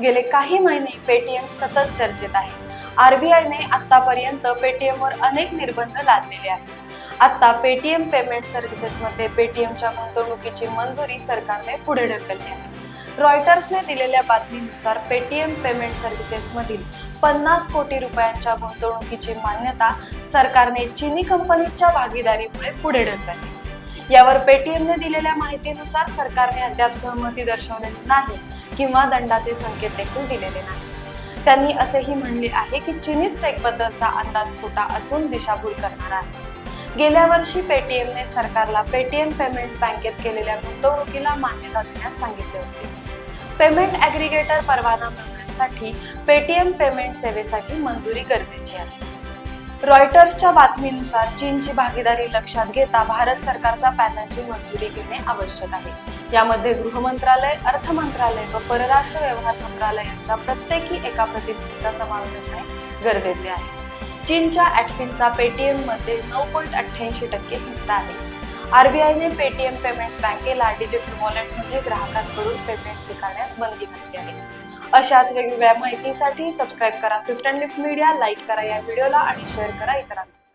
गेले काही महिने पेटीएम सतत चर्चेत आहे. आरबीआयने आतापर्यंत पेटीएमवर अनेक निर्बंध लादलेले आहेत. आता पेटीएम पेमेंट सर्व्हिसेसमध्ये पेटीएमच्या गुंतवणुकीची मंजुरी सरकारने पुढे ढकलली आहे. रॉयटर्सने दिलेल्या बातमीनुसार पेटीएम पेमेंट सर्व्हिसेसमधील पन्नास कोटी रुपयांच्या गुंतवणुकीची मान्यता सरकारने चिनी कंपनीच्या भागीदारीमुळे पुढे ढकलली यावर पेटीएमने दिलेल्या माहितीनुसार सरकारने अद्याप सहमती दर्शवलेली नाही किंवा दंडाचे संकेत देखील दिलेले नाही. त्यांनी असेही म्हणले आहे की चिनी स्टेक बद्दलचा अंदाज खोटा असून दिशाभूल करणार आहे. गेल्या वर्षी पेटीएमने सरकारला पेटीएम पेमेंट्स बँकेत केलेल्या गुंतवणुकीला मान्यता देण्यास सांगितले होते. पेमेंट ॲग्रिगेटर परवाना मिळवण्यासाठी पेटीएम पेमेंट सेवेसाठी मंजुरी गरजेची आहे. रॉयटर्सच्या बातमीनुसार चीनची भागीदारी लक्षात घेता भारत सरकारच्या पॅनलची मंजुरी घेणे आवश्यक आहे. यामध्ये गृह मंत्रालय अर्थ मंत्रालय व परराष्ट्र व्यवहार मंत्रालय यांच्या प्रत्येकी एका प्रतिनिधीचा समावेश असणे गरजेचे आहे. चीनच्या ॲटफिनचा पेटीएममध्ये नऊ पॉईंट अठ्ठ्याऐंशी टक्के हिस्सा आहे. आरबीआयने पेटीएम पेमेंट्स बँकेला डिजिटल वॉलेटमध्ये ग्राहकांकडून पेमेंट स्वीकारण्यास बंदी घातली आहे. अशाच वेगवेगळ्या माहितीसाठी सबस्क्राईब करा. Swift and lift media like करा या व्हिडिओला आणि शेअर करा इतरांसोबत